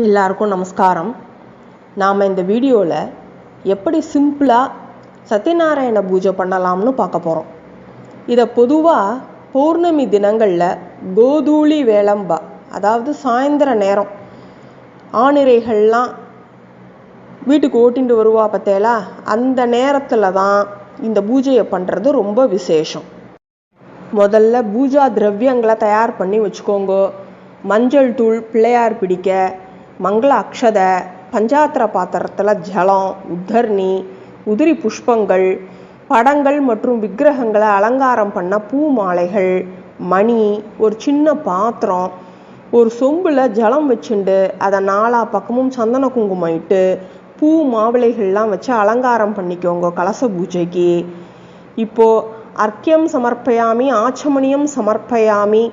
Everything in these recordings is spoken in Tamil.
எல்லாருக்கும் நமஸ்காரம். நாம் இந்த வீடியோவில் எப்படி சிம்பிளாக சத்யநாராயண பூஜை பண்ணலாம்னு பார்க்க போகிறோம் இதை பொதுவாக பௌர்ணமி தினங்களில் கோதூளி வேளம்பா அதாவது சாயந்தர நேரம் ஆணிரைகள்லாம் வீட்டுக்கு ஓட்டிட்டு வருவா பார்த்தேலா அந்த நேரத்தில் தான் இந்த பூஜையை பண்ணுறது ரொம்ப விசேஷம். முதல்ல பூஜா திரவியங்களை தயார் பண்ணி வச்சுக்கோங்க. மஞ்சள் தூள் பிள்ளையார் பிடிக்க மங்கள அக்ஷத பஞ்சாத்திர பாத்திரத்தில் ஜலம் உத்தர்ணி உதிரி புஷ்பங்கள் படங்கள் மற்றும் விக்கிரகங்களை அலங்காரம் பண்ண பூ மாலைகள் மணி ஒரு சின்ன பாத்திரம் ஒரு சொம்பில் ஜலம் வச்சுண்டு அதை நாலா பக்கமும் சந்தன குங்குமம் இட்டு பூ மாவிளைகள்லாம் வச்சு அலங்காரம் பண்ணிக்கோங்க கலச பூஜைக்கு. இப்போது அர்க்கியம் சமர்ப்பயாமி ஆச்சமணியம் சமர்ப்பயாமி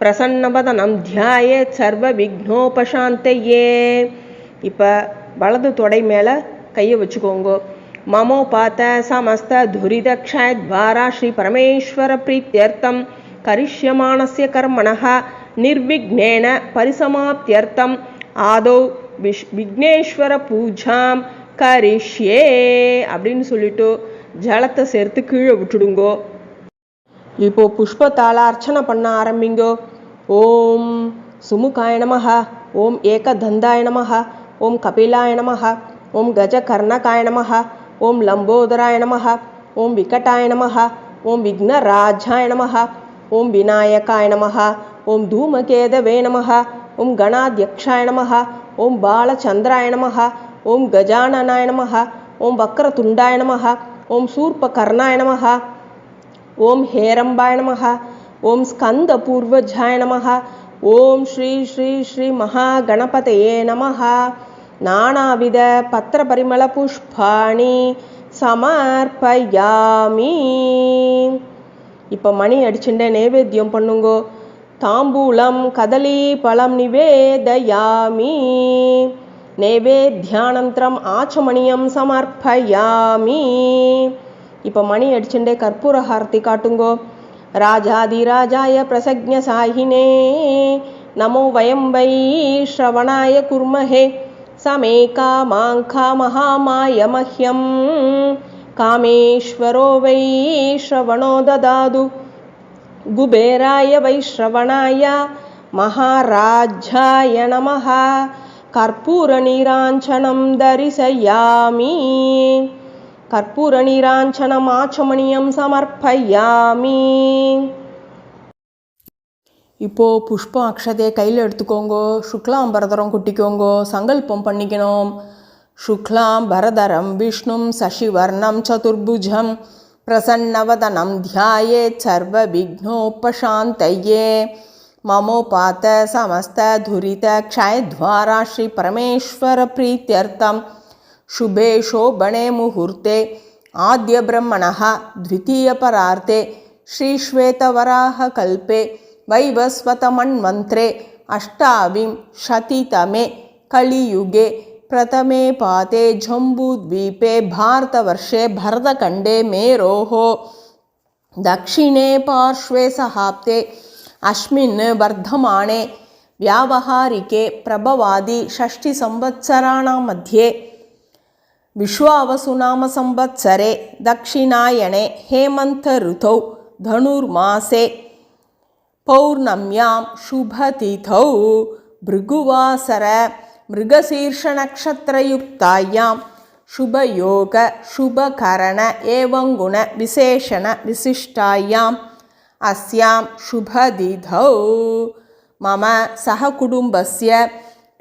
பிரசன்னவதனம் தியாய சர்வ விக்னோபசாந்தையே இப்போ வலது தொடை மேலே கையை வச்சுக்கோங்கோ. மமோ பார்த்த சமஸ்த துரிதக்ஷாய ஸ்ரீ பரமேஸ்வர பிரீத்தியர்த்தம். கரிஷ்யமானசிய கர்மணா நிர்விக்னேன பரிசமாப்தியர்த்தம். ஆதோ விஷ் விக்னேஸ்வர பூஜாம் கரிஷ்யே அப்படின்னு சொல்லிட்டு ஜலத்தை சேர்த்து கீழே விட்டுடுங்கோ. இப்போ புஷ்பத்தால அர்ச்சனை பண்ண ஆரம்பிங்கோ ஓம் சுமுகாய நமஹ ஓம் ஏகதந்தாய நமஹ ஓம் கபிலாய நமஹ ஓம் கஜகர்ணகாய நமஹ ஓம் லம்போதராய நமஹ ஓம் விகட்டாய நமஹ ஓம் விக்னராஜாய நமஹ ஓம் விநாயகாய நமஹ ஓம் தூமகேதவே நமஹ ஓம் கணாத்யக்ஷாய நமஹ ஓம் பாலச்சந்திராய நமஹ ஓம் கஜானனாய நமஹ ஓம் வக்ரதுண்டாய நமஹ ஓம் சூர்பகர்ணாய நமஹ ஓம் ஹேரம்பாய நமஹ ஓம் ஸ்கந்தபூர்வஜாய நமஹ ஓம் ஸ்ரீ ஸ்ரீ ஸ்ரீ மகாகணபதயே நமஹ. நானாவித பத்திரபரிமள புஷ்பாணி சமர்ப்பயாமி. இப்போ மணி அடிச்சுட்டே நைவேத்தியம் பண்ணுங்கோ. தாம்பூலம் கதலி பழம் நிவேதயாமி. நைவேத்தியானந்தரம் ஆச்சமணியம் சமர்ப்பயாமி. இப்போ மணி அடிச்சுட்டே கற்பூர ஹாரதி காட்டுங்கோ ராஜாதிராஜாய பிரசக்ஞ சாயினே நமோ வயம் வை ஸ்ரவணாய குர்மஹே சமே காமாங்கா மகாமாய மஹ்யம் காமேஸ்வரோ வை ஸ்ரவணோ ததாது குபேராய வை ஸ்ரவணாய மகாராஜாய நமः கற்பூரநீராஞ்சனம் தரிசயாமி கற்பூரநீராஞ்சனம் ஆச்சமணியம் சமர்ப்பயாமி. இப்போ புஷ்பம் அக்ஷதையை கையில் எடுத்துக்கோங்கோ சுக்லாம் பரதரம் குட்டிக்கோங்கோ சங்கல்பம் பண்ணிக்கணும். சுக்லாம் பரதரம் விஷ்ணும் சசிவர்ணம் சதுர்புஜம் பிரசன்னவதனம் தியாயே சர்வ விக்னோபசாந்தையே மமோபாத்த சமஸ்த துரித க்ஷயத்வாரா ஸ்ரீ பரமேஸ்வர பிரீத்தியர்த்தம். शुभे शोभणे मुहूर्ते। आद्यब्रह्मणः द्वितीयपरार्ते श्रीश्वेतवराहकल्पे। वैवस्वतमन्वन्त्रे। अष्टाविंशतितमे कलियुगे। प्रथमे पाते जम्बूद्वीपे भारतवर्षे भरतखण्डे मेरोः। दक्षिणे पार्श्वे सहाप्ते अस्मिन् वर्धमाने व्यावहारिके प्रभवादि षष्टिसंवत्सराणां मध्ये विश्वावसुनामसंवत्सरे दक्षिणायणे हेमन्तऋतौ धनुर्मासे पौर्णम्यां शुभतिथौ भृगुवासर मृगशीर्षनक्षत्रयुक्तायां शुभयोग शुभकरण एवं गुणविशेषणविशिष्टायाम् अस्यां शुभतिथौ मम सहकुटुम्बस्य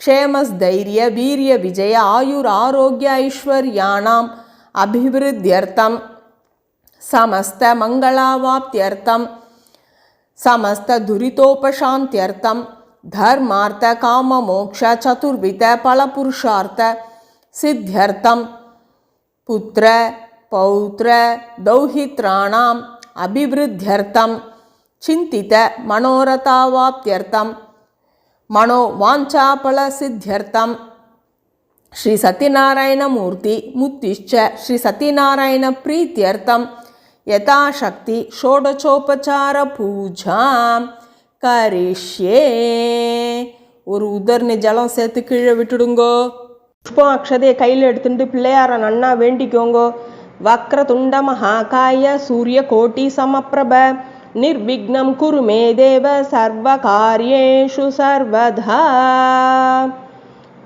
க்ஷேமஸ்தைரிய வீரிய விஜய ஆயுர் ஆரோக்கிய ஐஸ்வர்யானாம் அபிவிருத்தியர்த்தம். சமஸ்த மங்களாவாப்தியர்த்தம். சமஸ்த துரிதோபசாந்தியர்த்தம். தர்மார்த்த காம மோக்ஷ சதுர்வித பலபுருஷார்த்த சித்தியர்த்தம். புத்திர பௌத்திர தௌஹித்ராணாம் அபிவிருத்தியர்த்தம். சிந்தித்த மனோரதாவாப்தியர்த்தம். மனோ வாஞ்சாபல சித்தியர்த்தம் ஸ்ரீ சத்யநாராயணமூர்த்தி முத்திஷ்ச ஸ்ரீ சத்யநாராயண பிரீத்தியர்த்தம் யதாசக்தி ஷோடச்சோபச்சார பூஜாம். கரிஷ்யே. ஒரு உதர்ணி ஜலம் சேர்த்து கீழே விட்டுடுங்கோ. புஷ்பம் அக்ஷதையை கையில் எடுத்துட்டு பிள்ளையார நன்னா வேண்டிக்கோங்கோ. வக்ர துண்ட மகாகாய சூரிய கோட்டி சமப்பிரப. நிர்விக்னம் குரு மே தேவ சர்வ காரியேஷு சர்வதா.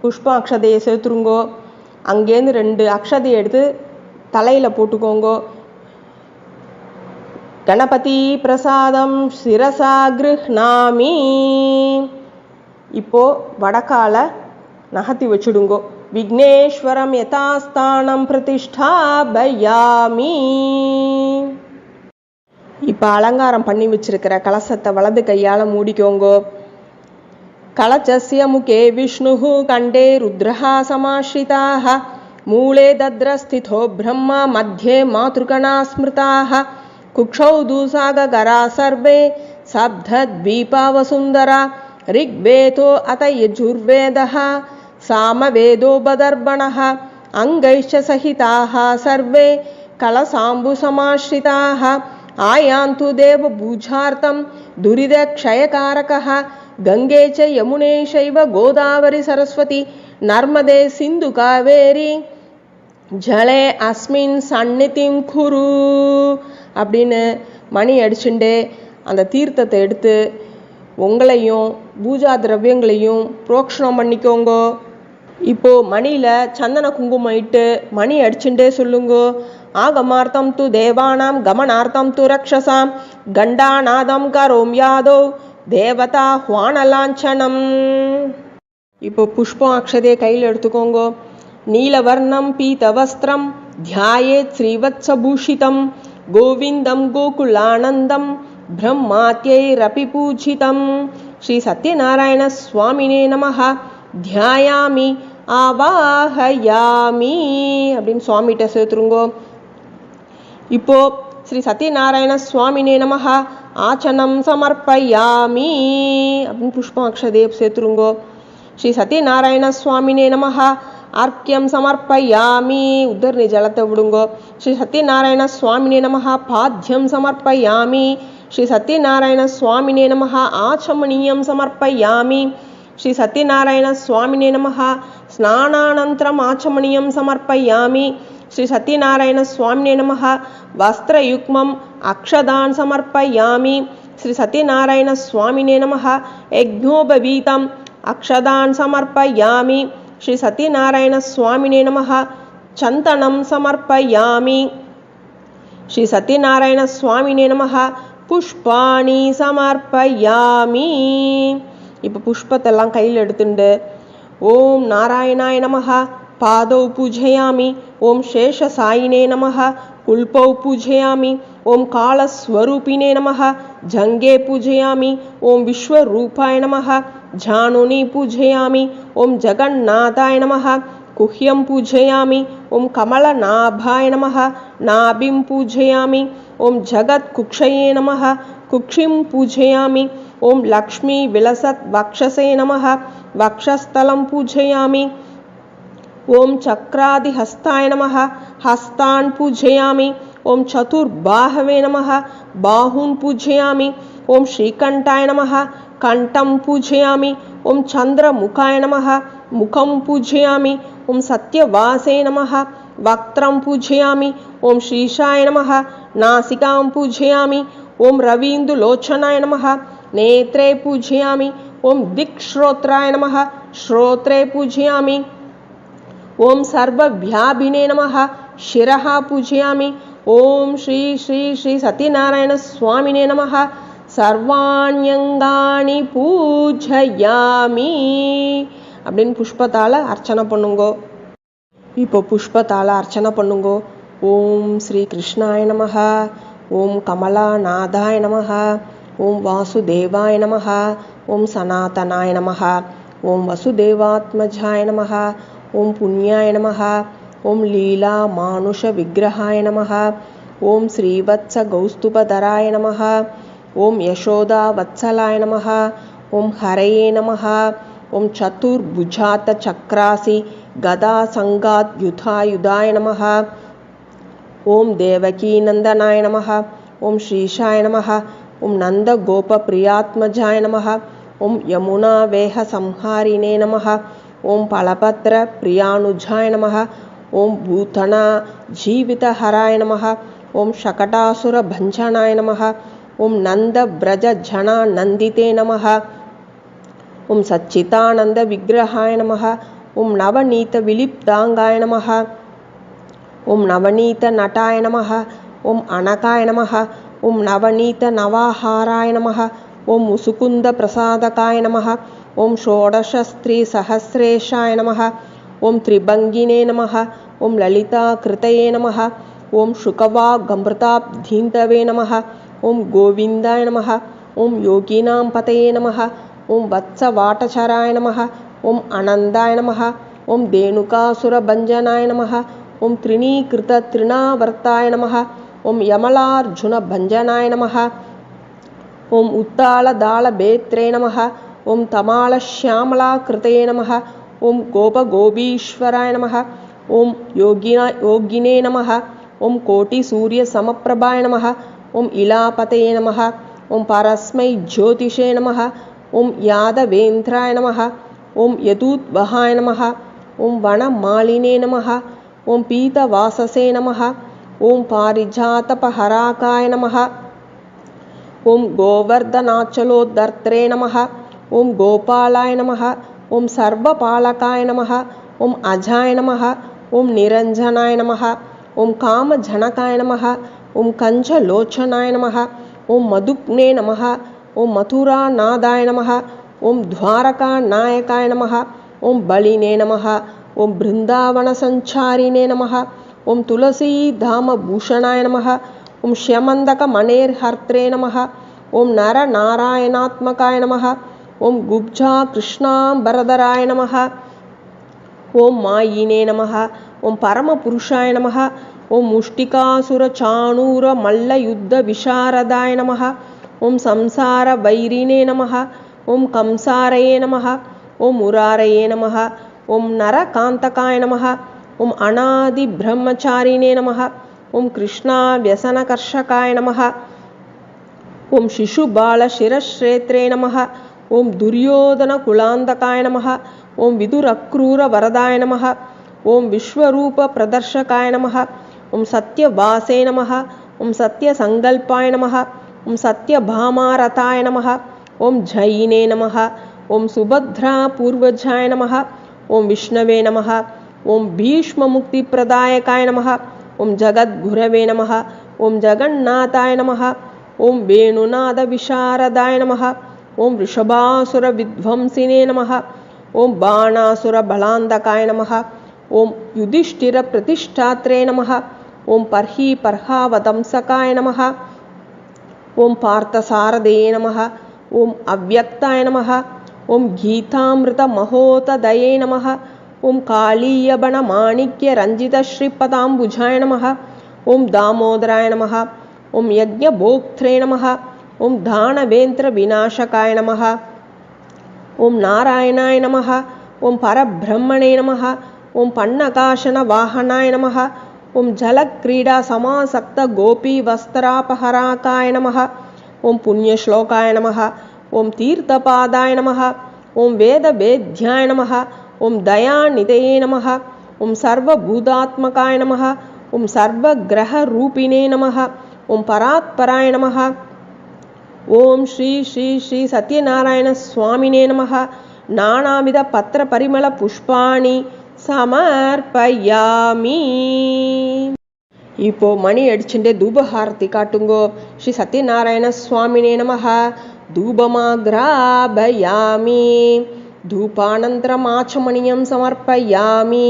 புஷ்பம் அக்ஷதையை செலுத்துருங்கோ. அங்கேருந்து ரெண்டு அக்ஷதையை எடுத்து தலையில் போட்டுக்கோங்கோ. கணபதி பிரசாதம் சிரசா கிருஹ்ணாமி இப்போ வடக்கால நகர்த்தி வச்சுடுங்கோ. விக்னேஸ்வரம் யதாஸ்தானம் பிரதிஷ்டாபயாமி. இப்போ அலங்காரம் பண்ணி வச்சிருக்கிற கலசத்தை வலது கையால் மூடிக்கோங்கோ. கலச்சசிய முகே விஷ்ணு கண்டே ருத்ரஹா சமாஸ்ரிதாக மூலே தத்ரஸ்திதோ பிரம்மா மத்தியே மாத்ருகணா ஸ்மிருதாக குக்ஷௌ தூசாகரா சர்வே சப்தத்வீபாவசுந்தரா. ரிக்வேதோ அத யஜுர்வேதः சாமவேதோ பதர்பணः அங்கைச்ச சகிதாக சர்வே. கலசாம்புசமாஸ்ரிதாக आयान्तु देवपूजार्थं दुरिदक्षयकारकः गङ्गे च यमुने चैव गोदावरि सरस्वती नर्मदे सिन्धु कावेरी ஜலே அஸ்மின் சந்நிதிம் குரு அப்படின்னு மணி அடிச்சுண்டு அந்த தீர்த்தத்தை எடுத்து உங்களையும் பூஜா திரவியங்களையும் புரோக்ஷணம் பண்ணிக்கோங்கோ இப்போ மணியில் சந்தன குங்குமம் இட்டு மணி அடிச்சுட்டே சொல்லுங்கோ ஆகமார்த்தம் து தேவானாம் கமனார்த்தம் து ரக்ஷசாம் கண்டாநாதம் கரோம் யாதோ தேவதா ஹுவானலாஞ்சனம் இப்போ புஷ்பம் அக்ஷதையை கையில் எடுத்துக்கோங்க நீலவர்ணம் பீதவஸ்திரம் தியாயேத் ஸ்ரீவத்சபூஷிதம் கோவிந்தம் கோகுலானந்தம் பிரம்மாத்யைரபி பூஜிதம் ஸ்ரீ சத்யநாராயண சுவாமினே நமஹ தியாயாமி ஆவாஹயாமி அப்படின்னு சுவாமிகிட்ட சேர்த்துருங்கோ இப்போ ஸ்ரீ சத்யநாராயண சுவாமினே நமஹ ஆச்சனம் சமர்ப்பயாமி அப்படின்னு புஷ்பம் அக்ஷதேவ் சேர்த்துருங்கோ ஸ்ரீ சத்யநாராயண சுவாமினே நமஹ அர்க்கியம் சமர்ப்பயாமி உதர்னி ஜலத்தை விடுங்கோ ஸ்ரீ சத்யநாராயண சுவாமினே நமஹ பாத்தியம் சமர்ப்பயாமி ஸ்ரீ சத்யநாராயண சுவாமினே நமஹ ஆச்சமணியம் சமர்ப்பயாமி ஸ்ரீ சத்யநாராயண சுவாமினே நமஹ ஸ்நானானந்தரம் ஆச்சமணியம் சமர்ப்பயாமி ஸ்ரீ சத்யநாராயண சுவாமினே நமஹ. வஸ்திரயுக்மம் அக்ஷதான் சமர்ப்பயாமி. ஸ்ரீ சத்யநாராயண சுவாமினே நமக யஜ்ஞோபவீதம் அக்ஷதான் சமர்ப்பயாமி. ஸ்ரீ சத்யநாராயண சுவாமினே நமக சந்தனம் சமர்ப்பயாமி. ஸ்ரீ சத்யநாராயண சுவாமினே நமக புஷ்பாணி சமர்ப்பயாமி. இப்போ புஷ்பத்தெல்லாம் கையில் எடுத்துண்டு. ஓம் நாராயணாய நமகா पादौ पूजयामि। शेष साईने नम। कुल्पौ पूजयामि। ॐ कालस्वरूपिणे नम। जंगे पूजयामि। ॐ विश्वरूपाय नम। झानुनि पूजयामि। ॐ जगन्नाथाय नम। गुह्यं पूजयामि। ओं कमलनाभाय नमः। नाभिं जगत्कुक्ष नम जगत्कुक्षये नमः। कुक्षिं लक्ष्मी विलसत् वक्षसे नम। वस्थल पूजयामि। ओम चक्रादिहस्ताय नमः, हस्तान् पूजयामि। ओम चतुर्बाहवे नमः, बाहून् पूजयामि। ओम श्रीकंठाय नमः कंठम पूजयामि। ओम चन्द्रमुखाय नमः, मुखं पूजयामि। ओम सत्यवासे नमः, वक्त्रं पूजयामि। ओम शीशाय नमः, नासिकां पूजयामि। ओम रवीन्दुलोचनाय नमः, नेत्रे पूजयामि। ओम दिक्श्रोत्राय नमः, श्रोत्रे पूजयामि। நமஹ ஸ்ரோத்ரே பூஜயாமி ஓம் சர்வவியாபினே நமஹ शिरः पूजयामि ஓம் ஸ்ரீ ஸ்ரீ ஸ்ரீ சத்யநாராயண சுவாமினே நமஹ சர்வாண்யங்காணி பூஜயாமி அப்படின்னு புஷ்பத்தால் அர்ச்சனை பண்ணுங்கோ இப்போ புஷ்பத்தால் அர்ச்சனை பண்ணுங்கோ ஓம் ஸ்ரீ கிருஷ்ணாய நமஹ ஓம் கமலாநாதாய நமஹ ஓம் வாசுதேவாய நமஹ ஓம் சனாதனாய நமஹ ஓம் வசுதேவாத்மஜாய ॐ पुण्याय नमः ॐ लीलामानुषविग्रहाय नमः ॐ श्रीवत्सगौस्तुपधराय नमः ॐ यशोदावत्सलाय नमः ॐ हरये नमः ॐ चतुर्भुजातचक्रासि गदासङ्गाद्युधायुधाय नमः ॐ देवकीनन्दनाय नमः ॐ श्रीशाय नमः ॐ नन्दगोपप्रियात्मजाय नमः ॐ यमुनावेहसंहारिणे नमः ॐ फलपत्रप्रियानुजाय नम। ओं नंद नमः। ॐ शकटासुरभञ्जनाय नम। ॐ सच्चितानंद विग्रहाय नम। सच्चिदानन्दविग्रहाय नवनीत विलिप्तांगाय नम। नमः नवनीत नटाय नम। ॐ अनकाय नवनीत नवाहारा नम। ओं मुसुकुंद प्रसादकाय नमः। ॐ षोडशस्त्रीसहस्रेशाय नमः ॐ त्रिभङ्गिने नमः ॐ ललिताकृतये नमः ॐ शुकवागमृताब्धीन्तवे नमः ॐ गोविन्दाय नमः ॐ योगिनां पतये नमः ॐ वत्सवाटचराय नमः ॐ अनन्दाय नमः ॐ धेनुकासुरभञ्जनाय नमः ॐ त्रिणीकृततृणावर्ताय नमः ॐ यमलार्जुनभञ्जनाय नमः ॐ उत्तालदालभेत्रे नमः ॐ तमालश्यामलाकृते नमः ओं गोपगोपीश्वराय नमः ओं योगिना योगिने नमः ओं कोटिसूर्यसमप्रभाय नमः ओं इलापतये नमः ओं परस्मै ज्योतिषे नमः ओं यादवेन्द्राय नमः ओं यदूद्वहाय नमः ओं वनमालिने नमः ओं पीतवाससे नमः ओं पारिजातपहराकाय नमः ओं गोवर्धनाचलोदर्त्रे नमः ओम गोपालाय नम ओम सर्वपालकाय नम ओम अजाय नम ओम निरंजनाय नम ओम कामजनकाय नमः ओम कंचलोचनाय नम ओम मधुग्ने नम ओम मथुरानादाय नम ओम द्वारकानायकाय नमः ओम बलिने नमः ओम बृंदावनसंचारिणे नमः ओम तुलसीधामभूषणाय नम ओम श्यमन्दकमणेर्हर्त्रे नम ओम नरनारायणात्मकाय नमः ஓம் துவாரகாநாயகாய நமः ஓம் பலினே நமः ஓம் பிருந்தாவனசஞ்சாரினே நமः ஓம் துளசீதாமபூஷணாய நமः ஓம் ஷ்யமந்தகமணேர்ஹர்த்ரே நமः ஓம் நரநாராயணாத்மகாய நமः ஓம் குப்ஜா கிருஷ்ணாம்பரதராய நமः ஓம் மாயினே நமः ஓம் பரமபுருஷாய நமः ஓம் முஷ்டிகாசுரச்சாணூரமல்லயுத்தவிசாரதாய நமः ஓம் சம்சாரவைரிணே நமः ஓம் கம்சாரயே நமः ஓம் முராரயே நமः ஓம் நரகாந்தகாய நமः ஓம் அநாதிபிரம்மச்சாரிணே நமः ஓம் கிருஷ்ணாவியசனகர்ஷகாய நமः ஓம் शिशुबालशिरश्रेत्रे नमः ॐ दुर्योधनकुलान्तकाय नमः ॐ विदुरक्रूरवरदाय नमः ॐ विश्वरूपप्रदर्शकाय नमः ॐ सत्यवासे नमः ॐ सत्यसङ्कल्पाय नमः ॐ सत्यभामारताय नमः ॐ जैने नमः ॐ सुभद्रापूर्वजाय नमः ॐ विष्णवे नमः ॐ भीष्ममुक्तिप्रदायकाय नमः ॐ जगद्गुरवे नमः ॐ जगन्नाथाय नमः ॐ वेणुनादविशारदाय नमः ॐ वृषभासुरविध्वंसिने नमः ॐ बाणासुरबलान्तकाय नमः ॐ युधिष्ठिरप्रतिष्ठात्रे नमः ॐ पर्हि पर्हावतंसकाय नमः ॐ पार्थसारदये नमः ॐ अव्यक्ताय नमः ॐ गीतामृतमहोतदये नमः ॐ कालीयबणमाणिक्यरञ्जितश्रीपदाम्बुजाय नमः ॐ दामोदराय नमः ॐ यज्ञभोक्त्रे नमः ॐ दानवेन्द्रविनाशकाय नमः ॐ नारायणाय नमः ॐ परब्रह्मणे नमः ॐ पन्नकाशनवाहनाय नमः ॐ जलक्रीडासमासक्तगोपीवस्त्रापहराकाय नमः ॐ पुण्यश्लोकाय नमः ॐ तीर्थपादाय नमः ॐ वेदवेद्याय नमः ॐ दयानिधये नमः ॐ सर्वभूतात्मकाय नमः ॐ सर्वग्रहरूपिणे नमः ॐ परात्पराय नमः ஓம் ஸ்ரீ ஸ்ரீ ஸ்ரீ சத்யநாராயண சுவாமினே நமக நானாவித பத்திர பரிமள புஷ்பாணி சமர்ப்பயாமி. இப்போ மணி அடிச்சுட்டு தூபஹாரதி காட்டுங்கோ. ஸ்ரீ சத்யநாராயண சுவாமினே நமக தூபமாகிராபயாமி. தூபானந்தரமாச்சமணியம் சமர்ப்பயாமி.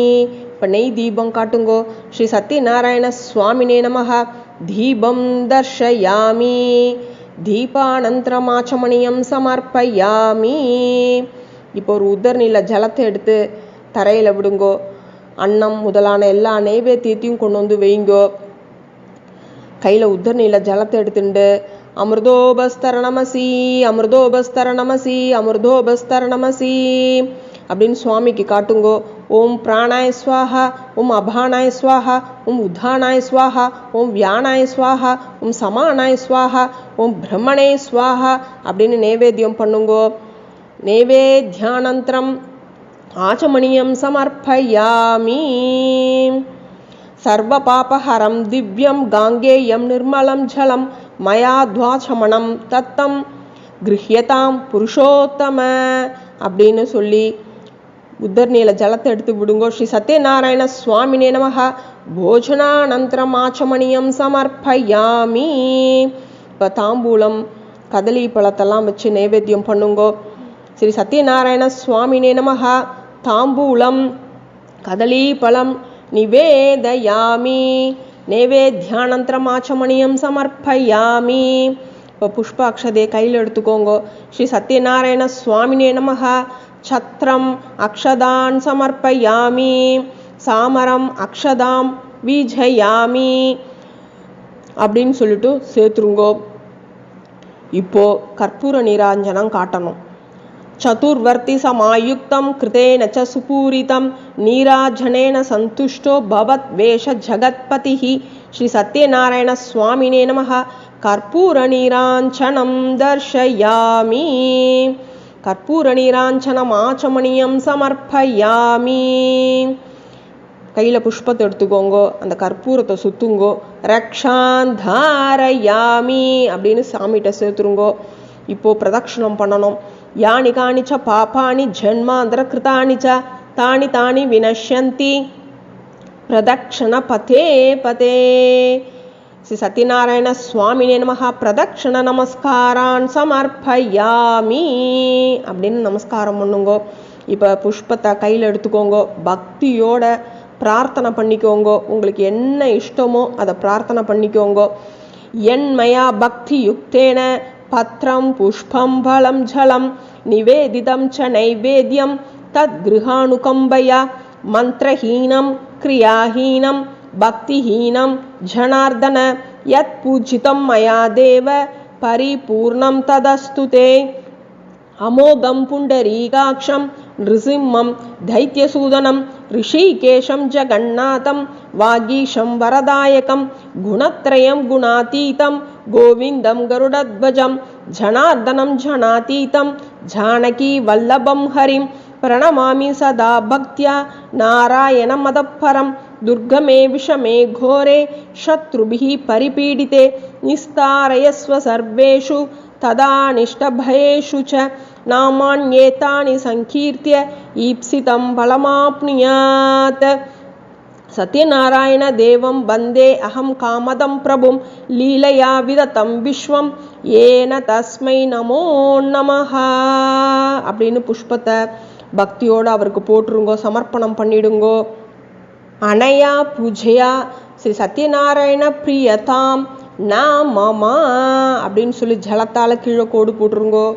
இப்போ நெய் தீபம் காட்டுங்கோ. ஸ்ரீ சத்யநாராயண சுவாமினே நமக தீபம் தர்ஷயாமி. தீபானந்தரம் ஆச்சமணியம் சமர்ப்பயாமி. இப்போ ஒரு உதர்நில ஜலத்தை எடுத்து தரையில் விடுங்கோ. அன்னம் முதலான எல்லா நெய்வேத்தியத்தையும் கொண்டு வந்து வைங்கோ. கையில் உத்தர்நில ஜலத்தை எடுத்துண்டு அமிர்தோபஸ்தர நமசி அமிர்தோபஸ்தர நமசி அமிர்தோபஸ்தர நமசி அப்படின்னு சுவாமிக்கு காட்டுங்கோ. ஓம் பிராணாய ஸ்வாஹா ஓம் அபானாய ஸ்வாஹா ஓம் உத்தானாய ஸ்வாஹா ஓம் வியானாய ஸ்வாஹா ஓம் சமானாய ஸ்வாஹா ஓம் பிரம்மணே ஸ்வாஹா அப்படின்னு நைவேத்தியம் பண்ணுங்கோ நைவேத்தியானந்தரம் ஆச்சமணியம் சமர்ப்பயாமி सर्वपापहरं दिव्यं गाङ्गेयं निर्मलं जलं मया द्वाचमणं தத்தம் கிருஹ்யதாம் புருஷோத்தம அப்படின்னு சொல்லி உத்தர்நீல ஜலத்தை எடுத்து விடுங்கோ ஸ்ரீ சத்யநாராயண சுவாமினே நமக போஜனானந்தரம் ஆச்சமணியம் சமர்ப்பயாமி. இப்போ தாம்பூலம் கதலி பழத்தெல்லாம் வச்சு நைவேத்தியம் பண்ணுங்கோ. ஸ்ரீ சத்யநாராயண சுவாமினே நமக தாம்பூலம் கதலி பழம் நிவேதயாமி. நைவேத்தியானந்தரம் ஆச்சமணியம் சமர்ப்பயாமி. இப்போ புஷ்ப கையில் எடுத்துக்கோங்கோ. ஸ்ரீ சத்யநாராயண சுவாமினே நமக சத்திரம் அக்ஷதான் சமர்ப்பயாமி சாமரம் அக்ஷதாம் வீஜயாமி அப்படின்னு சொல்லிட்டு சேர்த்துருங்கோ இப்போ கற்பூர நீராஞ்சனம் காட்டணும் चतुर्वर्ति समायुक्तं कृतेन च सुपूरितं नीराजनेन सन्तुष्टो भवद्वेषजगत्पतिः श्रीसत्यनारायणस्वामिने नमः कर्पूरनीराञ्चनं दर्शयामि கற்பூரநீராஞ்சனமாச்சமணியம் சமர்ப்பயாமி. கையில் புஷ்பத்தை எடுத்துக்கோங்கோ அந்த கற்பூரத்தை சுற்றுங்கோ ரக்ஷாந்தாரயாமி அப்படின்னு சாமிகிட்ட சேர்த்துருங்கோ. இப்போ பிரதட்சிணம் பண்ணணும். யானி காணிச்ச பாப்பாணி ஜென்மாந்திர கிருதானிச்ச தானி தானி வினஷந்தி பிரதட்சண பதே பதே. ஸ்ரீ சத்யநாராயண சுவாமினே நமஹ. பிரதக்ஷண நமஸ்காரான் சமர்ப்பயாமி. அப்படின்னு நமஸ்காரம் பண்ணுங்கோ. இப்போ புஷ்பத்தை கையில் எடுத்துக்கோங்கோ. பக்தியோட பிரார்த்தனை பண்ணிக்கோங்கோ. உங்களுக்கு என்ன இஷ்டமோ அதை பிரார்த்தனை பண்ணிக்கோங்கோ. என்மயா பக்தி யுக்தேன பத்திரம் புஷ்பம் பலம் ஜலம் நிவேதிதம் ச நைவேத்தியம் தத் கிருஹானுகம்பயா. மந்திரஹீனம் கிரியாஹீனம் भक्तिहीनं जनार्दन, यत्पूजितं मया देव, परिपूर्णं तदस्तु ते। अमोघं पुण्डरीकाक्षं, नृसिंहं, दैत्यसूदनं, ऋषिकेशं, जगन्नाथं, वागीशं, वरदायकं, गुणत्रयं, गुणातीतं, गोविन्दं, गरुडध्वजं, जनार्दनं, जनातीतं जानकीवल्लभं हरिं, प्रणमामि सदा भक्त्या नारायणमदपरं दुर्गमे विषमे घोरे शत्रुभिः परिपीडिते निस्तारयस्व सर्वेषु तदानिष्टभयेषु च नामान्येतानि सङ्कीर्त्य ईप्सितं बलमाप्नुयात् सत्यनारायणदेवं वन्दे अहं कामदं प्रभुं लीलया विदतं विश्वं येन தஸ்மை நமோ நமஹ அப்படின்னு புஷ்பத்தை பக்தியோடு அவருக்கு போட்டுருங்கோ சமர்ப்பணம் பண்ணிடுங்கோ அணையா பூஜையா? ஸ்ரீ சத்யநாராயண பிரியதாம். நாமமா? அப்படின்னு சொல்லி ஜலத்தால் கீழே கோடு போட்டுருங்கோ.